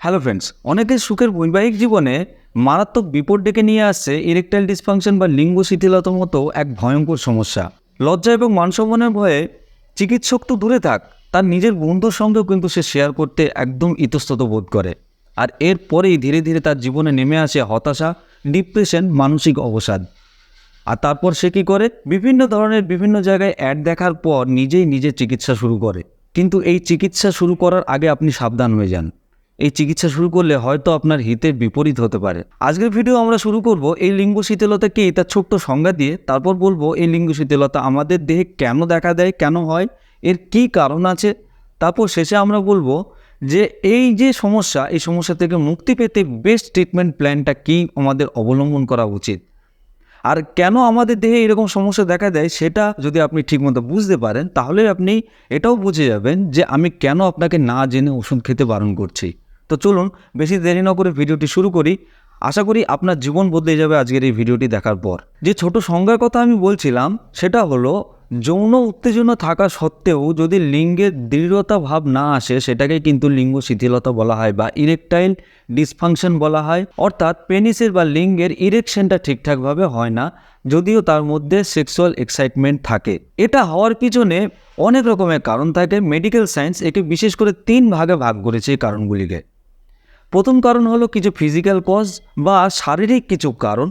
Hello friends অনেকের সুখের বৈবাহিক জীবনে মারাত্মক বিপদ ডেকে নিয়ে আসছে ইরেকটাইল ডিসফাংশন বা লিঙ্গ শিথিলতার মতো এক ভয়ঙ্কর সমস্যা। লজ্জা এবং মানসম্মানের ভয়ে চিকিৎসক তো দূরে থাক, তার নিজের বন্ধুর সঙ্গেও কিন্তু সে শেয়ার করতে একদম ইতস্তত বোধ করে। আর এরপরেই ধীরে ধীরে তার জীবনে নেমে আসে হতাশা ডিপ্রেশন মানসিক অবসাদ। আর তারপর সে কী করে? বিভিন্ন ধরনের বিভিন্ন জায়গায় অ্যাড দেখার পর নিজেই নিজের চিকিৎসা শুরু করে। কিন্তু এই চিকিৎসা শুরু করার আগে আপনি সাবধান হয়ে যান। এই চিকিৎসা শুরু করলে হয়তো আপনার হিতের বিপরীত হতে পারে। আজকের ভিডিও আমরা শুরু করব এই লিঙ্গ শীতলতা কি তার ছোট্ট সংজ্ঞা দিয়ে। তারপর বলব এই লিঙ্গ শীতলতা আমাদের দেহে কেন দেখা দেয়, কেন হয়, এর কি কারণ আছে? তারপর শেষে আমরা বলব যে এই যে সমস্যা, এই সমস্যা থেকে মুক্তি পেতে বেস্ট ট্রিটমেন্ট প্ল্যানটা কি আমাদের অবলম্বন করা উচিত। আর কেন আমাদের দেহে এরকম সমস্যা দেখা দেয় সেটা যদি আপনি ঠিকমতো বুঝতে পারেন, তাহলে আপনি এটাও বুঝে যাবেন যে আমি কেন আপনাকে না জেনে ওষুধ খেতে বারণ করছি। তো চলুন বেশি দেরি না করে ভিডিওটি শুরু করি। আশা করি আপনার জীবন বদলে যাবে আজকের এই ভিডিওটি দেখার পর। যে ছোট সংজ্ঞার কথা আমি বলছিলাম, সেটা হলো যৌন উত্তেজনা থাকা সত্ত্বেও যদি লিঙ্গের দৃঢ়তা ভাব না আসে, সেটাকে কিন্তু লিঙ্গ শিথিলতা বলা হয় বা ইরেকটাইল ডিসফাংশন বলা হয়। অর্থাৎ পেনিসের বা লিঙ্গের ইরেকশনটা ঠিকঠাকভাবে হয় না, যদিও তার মধ্যে সেক্সুয়াল এক্সাইটমেন্ট থাকে। এটা হওয়ার পিছনে অনেক রকমের কারণ থাকে। মেডিকেল সায়েন্স একে বিশেষ করে তিন ভাগে ভাগ করেছে এই কারণগুলিকে। প্রথম কারণ হলো কিছু ফিজিক্যাল কজ বা শারীরিক কিছু কারণ।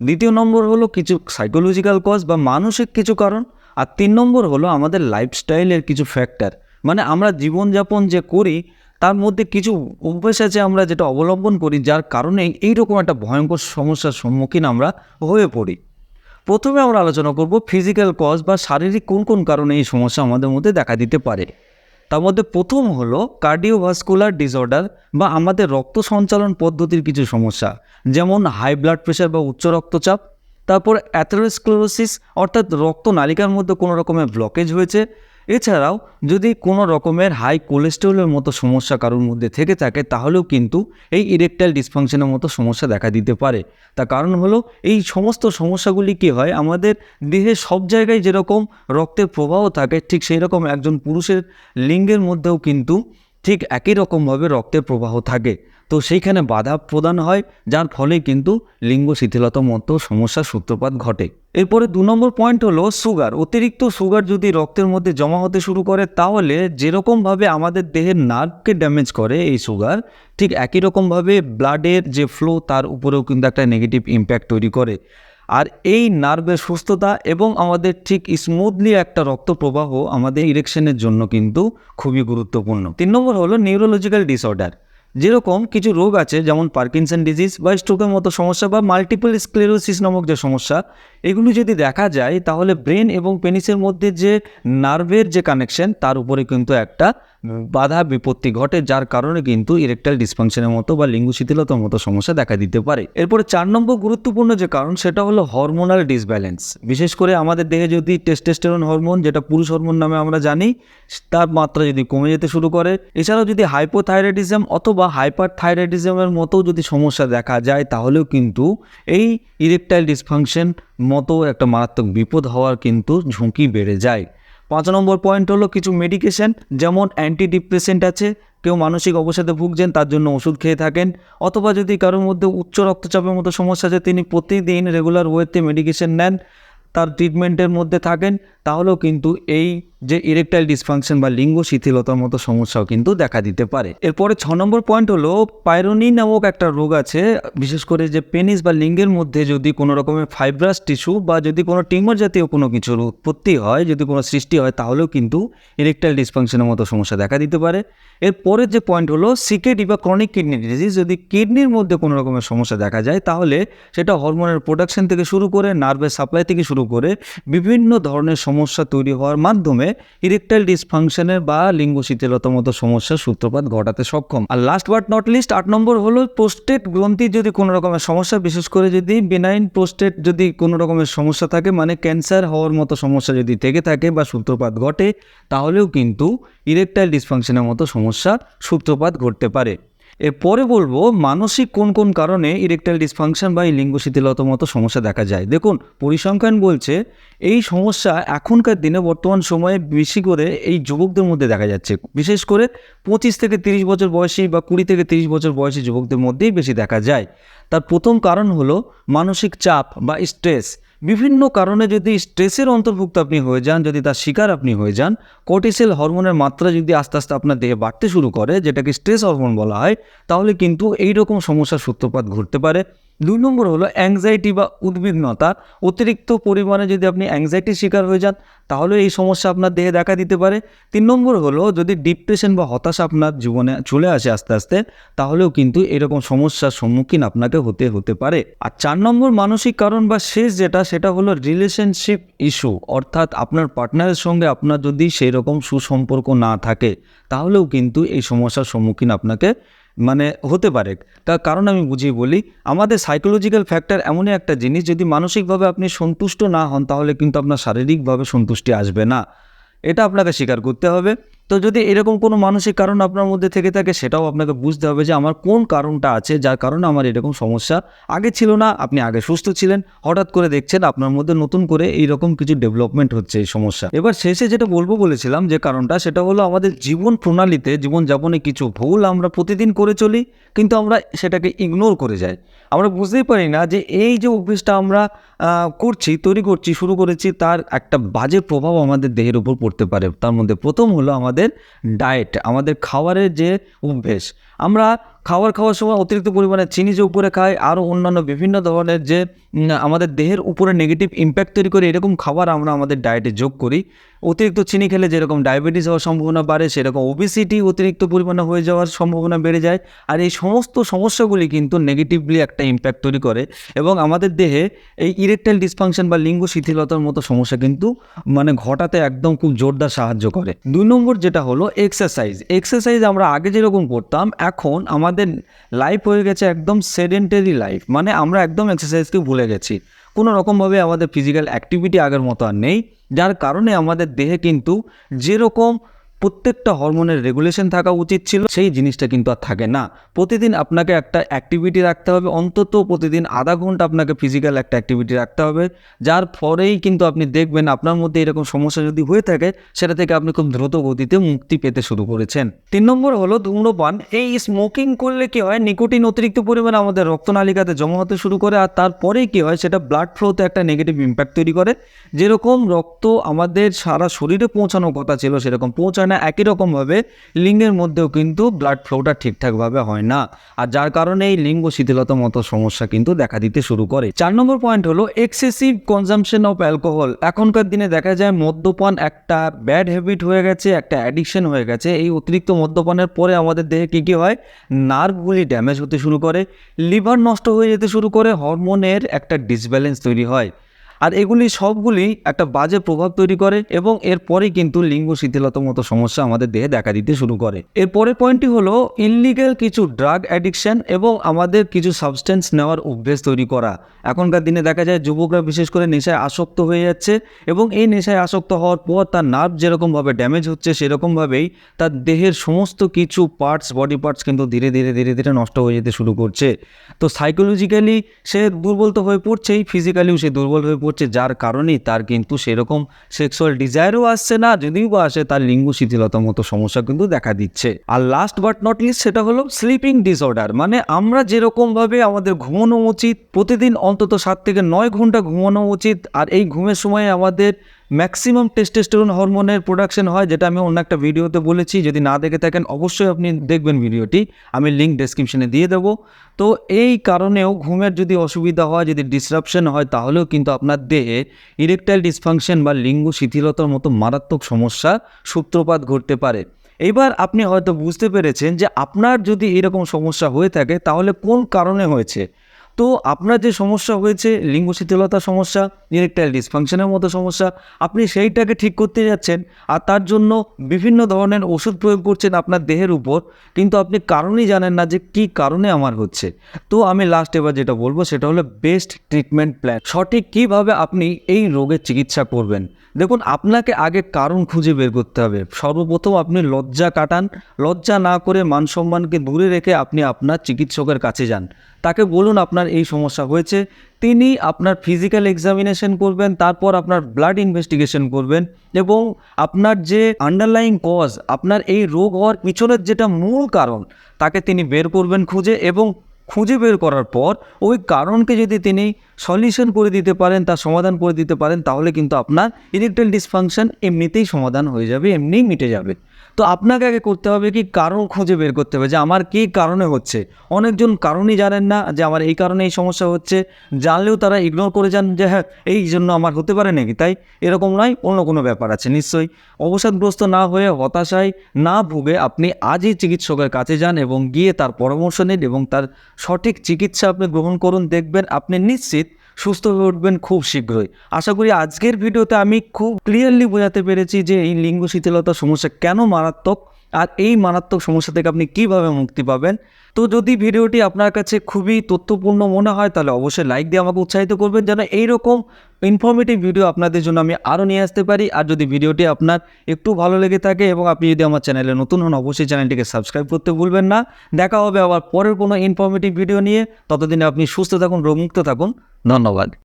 দ্বিতীয় নম্বর হলো কিছু সাইকোলজিক্যাল কজ বা মানসিক কিছু কারণ। আর তিন নম্বর হলো আমাদের লাইফস্টাইলের কিছু ফ্যাক্টর মানে আমরা জীবনযাপন যে করি, তার মধ্যে কিছু অভ্যাস আছে আমরা যেটা অবলম্বন করি, যার কারণে এইরকম একটা ভয়ঙ্কর সমস্যার সম্মুখীন আমরা হয়ে পড়ি। প্রথমে আমরা আলোচনা করব ফিজিক্যাল কজ বা শারীরিক কোন কোন কারণে এই সমস্যা আমাদের মধ্যে দেখা দিতে পারে। তার মধ্যে প্রথম হলো কার্ডিওভাস্কুলার ডিসঅর্ডার বা আমাদের রক্ত সঞ্চালন পদ্ধতির কিছু সমস্যা, যেমন হাই ব্লাড প্রেশার বা উচ্চ রক্তচাপ, তারপর অ্যাথেরোস্ক্লোরোসিস অর্থাৎ রক্ত নালিকার মধ্যে কোনো রকমের ব্লকেজ হয়েছে এছাড়াও যদি কোনো রকমের হাই কোলেস্টেরলের মতো সমস্যা কারোর মধ্যে থেকে থাকে, তাহলেও কিন্তু এই ইরেকটাইল ডিসফাংশনের মতো সমস্যা দেখা দিতে পারে। তার কারণ হলো, এই সমস্ত সমস্যাগুলি কী হয়? আমাদের দেহে সব জায়গায় যেরকম রক্তের প্রবাহ থাকে, ঠিক সেই রকম একজন পুরুষের লিঙ্গের মধ্যেও কিন্তু ঠিক একই রকমভাবে রক্তের প্রবাহ থাকে। তো সেইখানে বাধা প্রদান হয়, যার ফলে কিন্তু লিঙ্গ শিথিলতার মতো সমস্যার সূত্রপাত ঘটে। এরপরে দু নম্বর পয়েন্ট হলো সুগার অতিরিক্ত সুগার যদি রক্তের মধ্যে জমা হতে শুরু করে, তাহলে যেরকমভাবে আমাদের দেহের নার্ভকে ড্যামেজ করে এই সুগার ঠিক একই রকমভাবে ব্লাডের যে ফ্লো তার উপরেও কিন্তু একটা নেগেটিভ ইম্প্যাক্ট তৈরি করে। আর এই নার্ভের সুস্থতা এবং আমাদের ঠিক স্মুথলি একটা রক্ত প্রবাহ আমাদের ইরেকশনের জন্য কিন্তু খুবই গুরুত্বপূর্ণ। তিন নম্বর হলো নিউরোলজিক্যাল ডিসঅর্ডার যেরকম কিছু রোগ আছে, যেমন পার্কিনসন ডিজিজ বা স্ট্রোকের মতো সমস্যা বা মাল্টিপল স্ক্লেরোসিস নামক যে সমস্যা এগুলো যদি দেখা যায়, তাহলে ব্রেন এবং পেনিসের মধ্যে যে নার্ভের যে কানেকশন, তার উপরে কিন্তু একটা বাধা বিপত্তি ঘটে, যার কারণে কিন্তু ইরেকটাইল ডিসফাংশনের মতো বা লিঙ্গ শিথিলতার মতো সমস্যা দেখা দিতে পারে। এরপরে চার নম্বর গুরুত্বপূর্ণ যে কারণ, সেটা হলো হরমোনাল ডিসব্যালেন্স। বিশেষ করে আমাদের দেহে যদি টেস্টেস্টেরন হরমোন, যেটা পুরুষ হরমোন নামে আমরা জানি, তার মাত্রা যদি কমে যেতে শুরু করে, এছাড়াও যদি হাইপোথাইরয়েডিজম অথবা হাইপার থাইরয়েডিজমের মতো যদি সমস্যা দেখা যায়, তাহলেও কিন্তু এই ইরেকটাইল ডিসফাংশন মতো একটা মারাত্মক বিপদ হওয়ার কিন্তু ঝুঁকি বেড়ে যায়। পাঁচ নম্বর পয়েন্ট হলো কিছু মেডিকেশন যেমন অ্যান্টি ডিপ্রেসেন্ট আছে, কেউ মানসিক অবসাদে ভুগছেন, তার জন্য ওষুধ খেয়ে থাকেন, অথবা যদি কারোর মধ্যে উচ্চ রক্তচাপের মতো সমস্যা আছে, তিনি প্রতিদিন রেগুলার ওয়েতে মেডিকেশন নেন, তার ট্রিটমেন্টের মধ্যে থাকেন। তাহলেও কিন্তু এই যে ইরেকটাইল ডিসফাংশন বা লিঙ্গ শিথিলতার মতো সমস্যাও কিন্তু দেখা দিতে পারে। এরপরে ছ নম্বর পয়েন্ট হলো পাইরোনি নামক একটা রোগ আছে, বিশেষ করে যে পেনিস বা লিঙ্গের মধ্যে যদি কোনো রকমের ফাইব্রাস টিস্যু বা যদি কোনো টিউমার জাতীয় কোনো কিছুর উৎপত্তি হয়, যদি কোনো সৃষ্টি হয়, তাহলেও কিন্তু ইরেকটাইল ডিসফাংশনের মতো সমস্যা দেখা দিতে পারে। এরপরের যে পয়েন্ট হলো সিকেডি বা ক্রনিক কিডনি ডিজিজ যদি কিডনির মধ্যে কোনো রকমের সমস্যা দেখা যায়, তাহলে সেটা হরমোনের প্রোডাকশন থেকে শুরু করে নার্ভের সাপ্লাই থেকে শুরু করে বিভিন্ন ধরনের সমস্যা তৈরি হওয়ার মাধ্যমে ইরেকটাইল ডিসফাংশনের বা লিঙ্গ শিথিলতার মতো সমস্যার সূত্রপাত ঘটাতে সক্ষম। আর লাস্ট বাট নট লিস্ট আট নম্বর হলো প্রোস্টেট গ্রন্থির যদি কোনো রকমের সমস্যা, বিশেষ করে যদি বেনাইন প্রোস্টেট যদি কোনো রকমের সমস্যা থাকে মানে ক্যান্সার হওয়ার মতো সমস্যা যদি থেকে থাকে বা সূত্রপাত ঘটে, তাহলেও কিন্তু ইরেকটাইল ডিসফাংশনের মতো সমস্যা সূত্রপাত ঘটতে পারে। এরপরে বলব, মানসিক কোন কোন কারণে ইরেকটাইল ডিসফাংশন বা লিঙ্গ শিথিলতার মতো সমস্যা দেখা যায়? দেখুন, পরিসংখ্যান বলছে, এই সমস্যা এখনকার দিনে বর্তমান সময়ে বেশি করে এই যুবকদের মধ্যে দেখা যাচ্ছে। বিশেষ করে পঁচিশ থেকে তিরিশ বছর বয়সী বা কুড়ি থেকে তিরিশ বছর বয়সী যুবকদের মধ্যেই বেশি দেখা যায়। তার প্রথম কারণ হলো মানসিক চাপ বা স্ট্রেস বিভিন্ন কারণে যদি স্ট্রেসের অন্তর্ভুক্ত আপনি হয়ে যান, যদি তার শিকার আপনি হয়ে যান কর্টিসেল হরমোনের মাত্রা যদি আস্তে আস্তে আপনার দেহে বাড়তে শুরু করে, যেটাকে স্ট্রেস হরমোন বলা হয়, তাহলে কিন্তু এই রকম সমস্যার সূত্রপাত ঘটতে পারে। দুই নম্বর হলো অ্যাংজাইটি বা উদ্বিগ্নতা। অতিরিক্ত পরিমাণে যদি আপনি অ্যাংজাইটির শিকার হয়ে যান, তাহলে এই সমস্যা আপনার দেহে দেখা দিতে পারে। তিন নম্বর হলো যদি ডিপ্রেশন বা হতাশা আপনার জীবনে চলে আসে আস্তে আস্তে, তাহলেও কিন্তু এরকম সমস্যার সম্মুখীন আপনাকে হতে হতে পারে। আর চার নম্বর মানসিক কারণ বা শেষ যেটা, সেটা হলো রিলেশনশিপ ইস্যু অর্থাৎ আপনার পার্টনারের সঙ্গে আপনার যদি সেই রকম সুসম্পর্ক না থাকে, তাহলেও কিন্তু এই সমস্যার সম্মুখীন আপনাকে মানে হতে পারে। তার কারণ আমি বুঝিয়ে বলি, আমাদের সাইকোলজিক্যাল ফ্যাক্টর এমনই একটা জিনিস, যদি মানসিকভাবে আপনি সন্তুষ্ট না হন, তাহলে কিন্তু আপনার শারীরিকভাবে সন্তুষ্টি আসবে না। এটা আপনাকে স্বীকার করতে হবে। তো যদি এরকম কোনো মানসিক কারণ আপনার মধ্যে থেকে থাকে, সেটাও আপনাকে বুঝতে হবে যে আমার কোন কারণটা আছে যার কারণে আমার এরকম সমস্যা আগে ছিল না, আপনি আগে সুস্থ ছিলেন, হঠাৎ করে দেখছেন আপনার মধ্যে নতুন করে এইরকম কিছু ডেভেলপমেন্ট হচ্ছে এই সমস্যা। এবার শেষে যেটা বলব বলেছিলাম যে কারণটা, সেটা হলো আমাদের জীবন প্রণালীতে, জীবনযাপনে কিছু ভুল আমরা প্রতিদিন করে চলি, কিন্তু আমরা সেটাকে ইগনোর করে যাই। আমরা বুঝতেই পারি না যে এই যে অভ্যেসটা আমরা করছি, তৈরি করছি, শুরু করেছি, তার একটা বাজে প্রভাব আমাদের দেহের উপর পড়তে পারে। তার মধ্যে প্রথম হলো আমাদের ডায়েট আমাদের খাবারের যে অভ্যেস। আমরা খাবার খাওয়ার সময় অতিরিক্ত পরিমাণে চিনি যে উপরে খাই আরও অন্যান্য বিভিন্ন ধরনের যে আমাদের দেহের উপরে নেগেটিভ ইম্প্যাক্ট তৈরি করে, এরকম খাবার আমরা আমাদের ডায়েটে যোগ করি। অতিরিক্ত চিনি খেলে যেরকম ডায়াবেটিস হওয়ার সম্ভাবনা বাড়ে, সেরকম ওবিসিটি অতিরিক্ত পরিমাণে হয়ে যাওয়ার সম্ভাবনা বেড়ে যায়। আর এই সমস্ত সমস্যাগুলি কিন্তু নেগেটিভলি একটা ইম্প্যাক্ট তৈরি করে। এবং আমাদের দেহে এই ইরেকটাইল ডিসফাংশন বা লিঙ্গ শিথিলতার মতো সমস্যা কিন্তু মানে ঘটাতে একদম খুব জোরদার সাহায্য করে। দুই নম্বর যেটা হলো এক্সারসাইজ এক্সারসাইজ আমরা আগে যেরকম করতাম, এখন আমাদের লাইফ হয়ে গেছে একদম সেডেন্টারি লাইফ মানে আমরা একদম এক্সারসাইজকে ভুলে গেছি। কোনো রকমভাবে আমাদের ফিজিক্যাল অ্যাক্টিভিটি আগের মতো আর নেই। যার কারণে আমাদের দেহে কিন্তু যেরকম প্রত্যেকটা হরমোনের রেগুলেশন থাকা উচিত ছিল, সেই জিনিসটা কিন্তু আর থাকে না। প্রতিদিন আপনাকে একটা অ্যাক্টিভিটি রাখতে হবে, অন্তত প্রতিদিন আধা ঘণ্টা আপনাকে ফিজিক্যাল একটা অ্যাক্টিভিটি রাখতে হবে, যার পরেই কিন্তু আপনি দেখবেন আপনার মধ্যে এরকম সমস্যা যদি হয়ে থাকে, সেটা থেকে আপনি খুব দ্রুত গতিতে মুক্তি পেতে শুরু করেছেন। তিন নম্বর হলো ধূম্রপান, এই স্মোকিং করলে কি হয়, নিকোটিন অতিরিক্ত পরিমাণে আমাদের রক্তনালিকাতে জমা হতে শুরু করে, আর তারপরেই কি হয়, সেটা ব্লাড ফ্লোতে একটা নেগেটিভ ইম্প্যাক্ট তৈরি করে। যেরকম রক্ত আমাদের সারা শরীরে পৌঁছানোর কথা ছিল, সেরকম পৌঁছায় না একই রকমভাবে লিঙ্গের মধ্যেও কিন্তু ব্লাড ফ্লোটা ঠিকঠাকভাবে হয় না। আর যার কারণে এই লিঙ্গ শিথিলতার মতো সমস্যা কিন্তু দেখা দিতে শুরু করে। চার নম্বর পয়েন্ট হলো এক্সেসিভ কনজামশন অফ অ্যালকোহল এখনকার দিনে দেখা যায় মদ্যপান একটা ব্যাড হ্যাবিট হয়ে গেছে, একটা অ্যাডিকশন হয়ে গেছে। এই অতিরিক্ত মদ্যপানের পরে আমাদের দেহে কী কী হয়? নার্ভগুলি ড্যামেজ হতে শুরু করে লিভার নষ্ট হয়ে যেতে শুরু করে হরমোনের একটা ডিসব্যালেন্স তৈরি হয়। আর এগুলি সবগুলি একটা বাজে প্রভাব তৈরি করে এবং এরপরেই কিন্তু লিঙ্গ শিথিলতার মতো সমস্যা আমাদের দেহে দেখা দিতে শুরু করে। এর পরের পয়েন্টটি হলো ইনলিগেল কিছু ড্রাগ অ্যাডিকশন এবং আমাদের কিছু সাবস্টেন্স নেওয়ার অভ্যেস তৈরি করা। এখনকার দিনে দেখা যায় যুবকরা বিশেষ করে নেশায় আসক্ত হয়ে যাচ্ছে এবং এই নেশায় আসক্ত হওয়ার পর তার নার্ভ যেরকমভাবে ড্যামেজ হচ্ছে সেরকমভাবেই তার দেহের সমস্ত কিছু পার্টস, বডি পার্টস কিন্তু ধীরে ধীরে ধীরে ধীরে নষ্ট হয়ে যেতে শুরু করছে। তো সাইকোলজিক্যালি সে দুর্বল তো হয়ে পড়ছেই, ফিজিক্যালিও সে দুর্বল হয়ে পড়ছে যার কারণে তার কিন্তু সেরকম সেক্সুয়াল ডিজায়ারও আসছে না, যদিও বা আসে তার লিঙ্গ শিথিলতার মতো সমস্যা কিন্তু দেখা দিচ্ছে। আর লাস্ট বাট নট লিস্ট সেটা হলো স্লিপিং ডিসঅর্ডার মানে আমরা যেরকমভাবে আমাদের ঘুমানো উচিত, প্রতিদিন অন্তত সাত থেকে নয় ঘণ্টা ঘুমানো উচিত, আর এই ঘুমের সময় আমাদের ম্যাক্সিমাম টেস্টেস্টোরন হরমোনের প্রোডাকশন হয়, যেটা আমি অন্য একটা ভিডিওতে বলেছি। যদি না দেখে থাকেন, অবশ্যই আপনি দেখবেন ভিডিওটি আমি লিঙ্ক ডেসক্রিপশনে দিয়ে দেবো। তো এই কারণেও ঘুমের যদি অসুবিধা হয়, যদি ডিসরাপশন হয়, তাহলেও কিন্তু আপনার দেহে ইরেকটাইল ডিসফাংশন বা লিঙ্গ শিথিলতার মতো মারাত্মক সমস্যা, সূত্রপাত ঘটতে পারে। এইবার আপনি হয়তো বুঝতে পেরেছেন যে আপনার যদি এরকম সমস্যা হয়ে থাকে, তাহলে কোন কারণে হয়েছে? তো আপনার যে সমস্যা হয়েছে লিঙ্গ শিথিলতার সমস্যা ইরেকটাইল ডিসফাংশনের মতো সমস্যা, আপনি সেইটাকে ঠিক করতে যাচ্ছেন আর তার জন্য বিভিন্ন ধরনের ওষুধ প্রয়োগ করছেন আপনার দেহের উপর, কিন্তু আপনি কারণই জানেন না যে কি কারণে আমার হচ্ছে। তো আমি লাস্ট এবার যেটা বলব, সেটা হলো বেস্ট ট্রিটমেন্ট প্ল্যান সঠিক কীভাবে আপনি এই রোগের চিকিৎসা করবেন? দেখুন, আপনাকে আগে কারণ খুঁজে বের করতে হবে। সর্বপ্রথম আপনি লজ্জা কাটান। লজ্জা না করে মান সম্মানকে দূরে রেখে আপনি আপনার চিকিৎসকের কাছে যান। তাকে বলুন, আপনার এই সমস্যা হয়েছে। তিনি আপনার ফিজিক্যাল এক্সামিনেশন করবেন, তারপর আপনার ব্লাড ইনভেস্টিগেশন করবেন এবং আপনার যে আন্ডারলাইং কজ আপনার এই রোগ হওয়ার পিছনের যেটা মূল কারণ, তাকে তিনি বের করবেন খুঁজে এবং খুঁজে বের করার পর ওই কারণকে যদি তিনি সলিউশন করে দিতে পারেন, তার সমাধান করে দিতে পারেন, তাহলে কিন্তু আপনার ইরেকটাইল ডিসফাংশন এমনিতেই সমাধান হয়ে যাবে, এমনিই মিটে যাবে। তো আপনাকে আগে করতে হবে কি কারণ খুঁজে বের করতে হবে, যে আমার কী কারণে হচ্ছে। অনেকজন কারণই জানেন না যে আমার এই কারণে এই সমস্যা হচ্ছে, জানলেও তারা ইগনোর করে যান যে হ্যাঁ এই জন্য আমার হতে পারে নাকি? তাই এরকম নয়, অন্য কোনো ব্যাপার আছে, নিশ্চয়ই। অবসাদগ্রস্ত না হয়ে হতাশায় না ভুগে আপনি আজই চিকিৎসকের কাছে যান এবং গিয়ে তার পরামর্শ নিন এবং তার সঠিক চিকিৎসা আপনি গ্রহণ করুন, দেখবেন আপনি নিশ্চিত সুস্থ হয়ে উঠবেন খুব শীঘ্রই। আশা করি আজকের ভিডিওতে আমি খুব ক্লিয়ারলি বোঝাতে পেরেছি যে এই লিঙ্গ শিথিলতা সমস্যা কেন মারাত্মক আর এই মারাত্মক সমস্যা থেকে আপনি কীভাবে মুক্তি পাবেন? তো যদি ভিডিওটি আপনার কাছে খুবই তথ্যপূর্ণ মনে হয়, তাহলে অবশ্যই লাইক দিয়ে আমাকে উৎসাহিত করবেন যেন এইরকম ইনফরমেটিভ ভিডিও আপনাদের জন্য আমি আরও নিয়ে আসতে পারি। আর যদি ভিডিওটি আপনার একটু ভালো লেগে থাকে এবং আপনি যদি আমার চ্যানেলে নতুন হন, অবশ্যই চ্যানেলটিকে সাবস্ক্রাইব করতে ভুলবেন না। দেখা হবে আবার পরের কোনো ইনফরমেটিভ ভিডিও নিয়ে। ততদিনে আপনি সুস্থ থাকুন, রোগমুক্ত থাকুন। ধন্যবাদ।